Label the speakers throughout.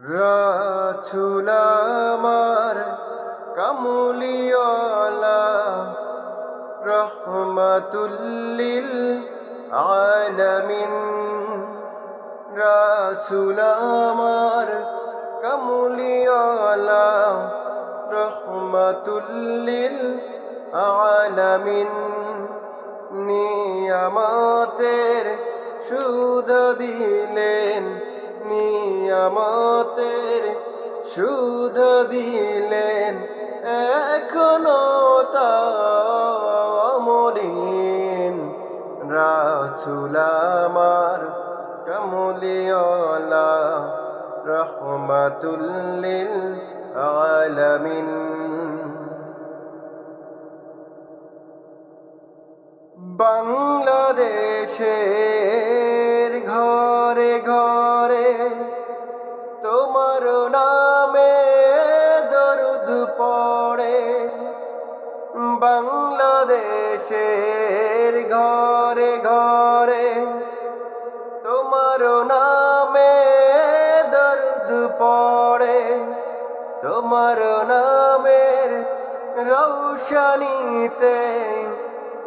Speaker 1: রাছুল আমার কামুলিওয়ালা রহমাতুল্লিল আলামিন। রাছুল আমার কামুলিওয়ালা রহমাতুল্লিল আলামিন। নিয়ামতের সুদ দিলেন নিয়ামতের সুদ দিলেন এখনও তামলিন রাছুল আমার কমলিওয়ালা রহমাতুল্লিল আলামিন। বাংলাদেশের তোমার নামে দরুদ পড়ে। বাংলাদেশের ঘরে ঘরে তোমার নামে দরুদ পড়ে। তোমার নামের রৌশনীতে,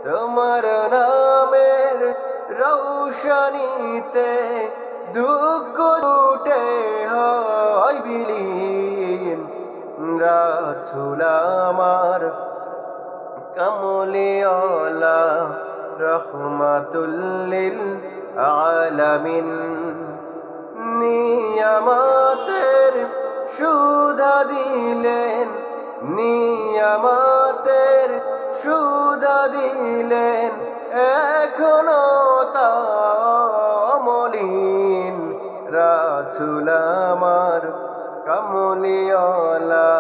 Speaker 1: তোমার নামের রৌশনীতে দুঃখ উঠে রাছুল আমার রহমাতুল্লিল আলামিন। নিয়ামতের সুধা দিলেন, নিয়ামতের সুধা দিলেন, এখনও তামলিন রাছুল আমার কমলিওয়ালা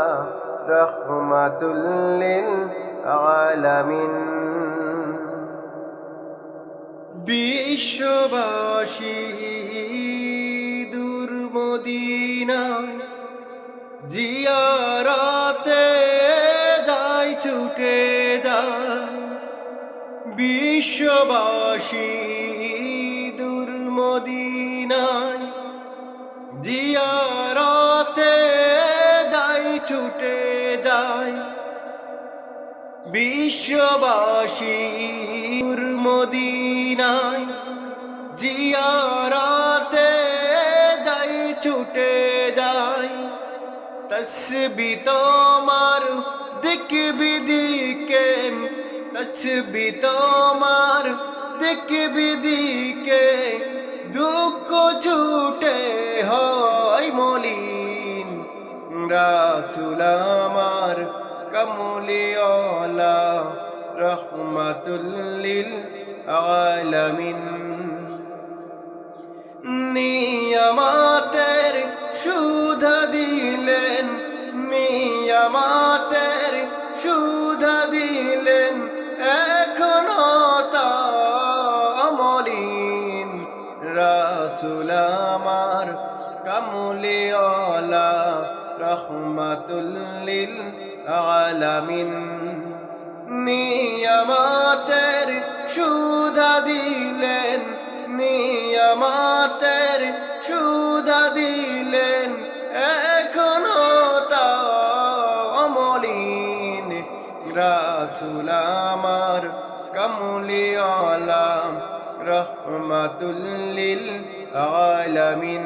Speaker 1: রহমাতুল্লিল আলামিন বিশ্ববাসী দুর্মদিনা জিয়ারাতে দায় ছুটে যায়। বিশ্ববাসী দুর্মদিনায় জিয়ারাতে দায় ছুটে যায় বিশ্ববাসী মদিনায় জিয়ারাতে দাই ছুটে যায় তসবি তোমার দেখবি দিকে তসবি তোমার দেখবি দিকে দুঃখ ছুটে হয় মলিন রাচুল আমার। কমলিওয়ালা রহমাতুল্লিল আলামিন। নিয়ামাতের সুধা দিলেন নিয়ামাতের সুধা দিলেন এখনও তামলিন রাচুল আমার রহমাতুল্লিল আলামিন। নিয়ামাতের সুধা দিলেন, নিয়ামাতের সুধা দিলেন, এখনও তামলিন রাসুল আমার কমলিওয়ালা রহমাতুল্লিল আলামিন।